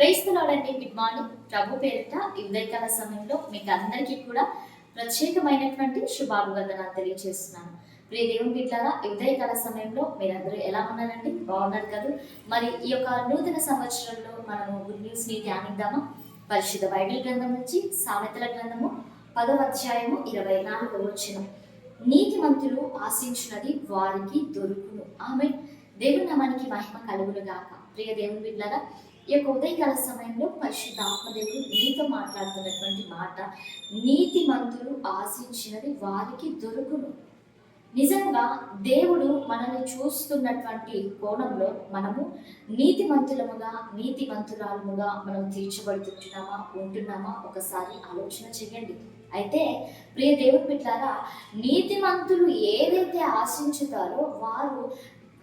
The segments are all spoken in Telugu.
క్రైస్తలాడండి గుడ్ మార్నింగ్ ప్రభు పేరిట ఈ ఉదయకాల సమయంలో మీకు అందరికీ కూడా ప్రత్యేకమైనటువంటి శుభాభివందనాలు తెలియజేస్తున్నాను ప్రియ దేవుని బిడ్డారా ఈ ఉదయకాల సమయంలో మీరందరూ ఎలా ఉన్నారండి? బాగున్నారు కదా? మరి ఈ యొక్క నూతన సంవత్సరంలో మనము గుడ్ న్యూస్ని ధ్యానిద్దామా? పరిశుద్ధ బైబిల్ గ్రంథం నుంచి సామెతల గ్రంథము పదవ అధ్యాయము ఇరవై నాలుగవ నీతి నీతిమంతులు ఆశించినది వారికి దొరుకును. ఆమె దేవుని మనకి మహిమ కలుగును గాక ప్రియ దేవుని బిడ్డలారా ఈ యొక్క ఉదయకాల సమయంలో పరిశుద్ధ ఆత్మదేవుడు నీతో మాట్లాడుతున్నటువంటి మాట నీతి మంతులు ఆశించినది వారికి దొరుకును. నిజంగా దేవుడు మనల్ని చూస్తున్నటువంటి కోణంలో మనము నీతిమంతులముగా నీతిమంతురాలముగా మనం తీర్చబడుతుంటున్నామా ఉంటున్నామా ఒకసారి ఆలోచన చేయండి. అయితే ప్రియ దేవుని బిడ్డారా నీతిమంతులు ఏదైతే ఆశించుతారో వారు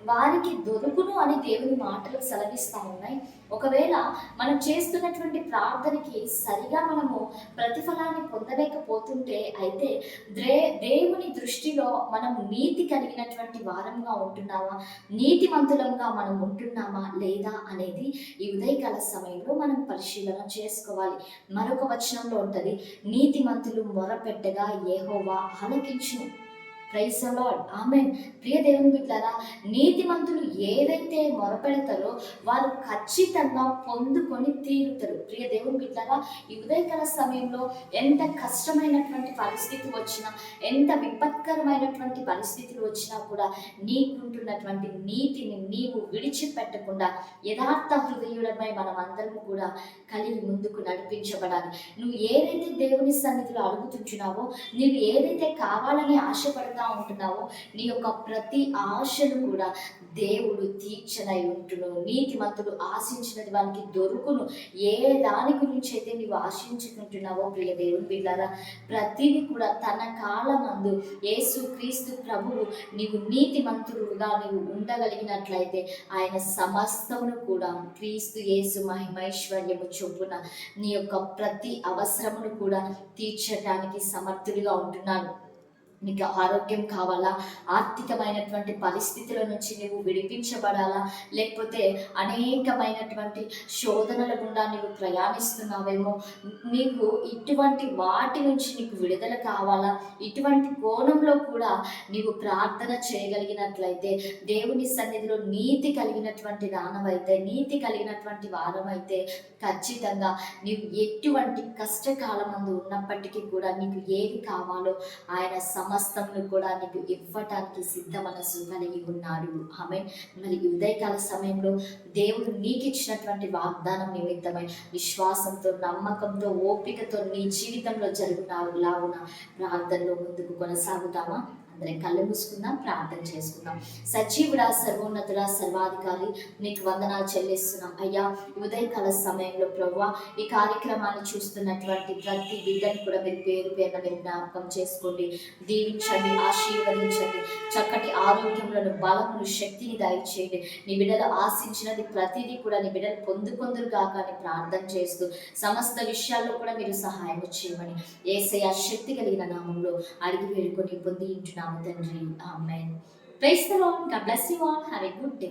వారికి దొరుకును అని దేవుని మాటలు సెలవిస్తూ ఉన్నాయి. ఒకవేళ మనం చేస్తున్నటువంటి ప్రార్థనకి సరిగా మనము ప్రతిఫలాన్ని పొందలేకపోతుంటే అయితే దే దేవుని దృష్టిలో మనం నీతి కలిగినటువంటి వారంగా ఉంటున్నామా? నీతిమంతులంగా మనం ఉంటున్నామా లేదా అనేది ఈ ఉదయకాల సమయంలో మనం పరిశీలన చేసుకోవాలి. మరొక వచనంలో ఉంటుంది నీతిమంతులు మొరపెట్టగా ఏహోవా ఆలకించును. ప్రైజ్ లార్డ్ ఆమె ప్రియ దేవుని బిడ్డారా నీతిమంతులు ఏదైతే మొరపెడతారో వారు ఖచ్చితంగా పొందుకొని తీరుతారు. ప్రియ దేవుని బిడ్డారా ఈ ఉదయకాల సమయంలో ఎంత కష్టమైనటువంటి పరిస్థితి వచ్చినా ఎంత విపత్కరమైనటువంటి పరిస్థితులు వచ్చినా కూడా నీకుంటున్నటువంటి నీతిని నీవు విడిచిపెట్టకుండా యథార్థ హృదయుడమై మనం అందరము కూడా కలిగి ముందుకు నడిపించబడాలి. నువ్వు ఏదైతే దేవుని సన్నిధిలో అడుగుతుంటున్నావో నీవు ఏదైతే కావాలని ఆశపడతా ఉంటున్నావో. నీ యొక్క ప్రతి ఆశను కూడా దేవుడు తీర్చనై ఉంటును నీతిమంతుడు ఆశించినది వానికి దొరుకును. ఏ దాని గురించి అయితే నీవు ఆశించుకుంటున్నావో ప్రియ దేవుని బిడ్డారా ప్రతిది కూడా తన కాలమందు యేసు క్రీస్తు ప్రభువు నీవు నీతిమంతుడుగా నీవు ఉండగలిగినట్లయితే ఆయన సమస్తమును కూడా క్రీస్తు యేసు మహిమైశ్వర్యము చొప్పున నీ యొక్క ప్రతి అవసరమును కూడా తీర్చడానికి సమర్థుడిగా ఉంటున్నాను నీకు ఆరోగ్యం కావాలా? ఆర్థికమైనటువంటి పరిస్థితుల నుంచి నువ్వు విడిపించబడాలా? లేకపోతే అనేకమైనటువంటి శోధనల గుండా నీవు ప్రయాణిస్తున్నావేమో? నీకు ఇటువంటి వాటి నుంచి నీకు విడుదల కావాలా? ఇటువంటి కోణంలో కూడా నీవు ప్రార్థన చేయగలిగినట్లయితే దేవుని సన్నిధిలో నీతి కలిగినటువంటి దానమైతే నీతి కలిగినటువంటి వారమైతే ఖచ్చితంగా నీవు ఎటువంటి కష్టకాలమందు ఉన్నప్పటికీ కూడా నీకు ఏది కావాలో ఆయన సమస్తమును కూడా నీకు ఇవ్వటానికి సిద్ధ మనసు కలిగి ఉన్నాడు. ఆమె మరి ఉదయకాల సమయంలో దేవుడు నీకు ఇచ్చినటువంటి వాగ్దానం నిమిత్తమై విశ్వాసంతో నమ్మకంతో ఓపికతో నీ జీవితంలో జరుగుతావు లాగున ప్రార్థనలో ముందుకు కొనసాగుతామా? అందరం కళ్ళు మూసుకుందాం ప్రార్థన చేసుకుందాం. సజీవుడా సర్వోన్నతుడా సర్వాధికారి నీకు వందనాలు చెల్లిస్తున్నాం. అయ్యా ఉదయకాల సమయంలో ప్రభు ఈ కార్యక్రమాన్ని చూస్తున్నటువంటి ప్రతి బిడ్డను కూడా మీరు పేరు పేరున మీరు జ్ఞాపకం చేసుకోండి. దీవించండి ఆశీర్వదించండి. చక్కటి ఆరోగ్యములను బలమును శక్తిని దయచేయండి. నీ బిడ్డలు ఆశించినది ప్రతిదీ కూడా నీ బిడ్డలు పొందుకొందరు కాక అని ప్రార్థన చేస్తూ సమస్త విషయాల్లో కూడా మీరు సహాయం చేయమని ఏసయ శక్తి కలిగిన నామంలో అడిగి వేడుకొని పొంది ఇంటున్నాము తండ్రి amen praise the lord god bless you all have a good day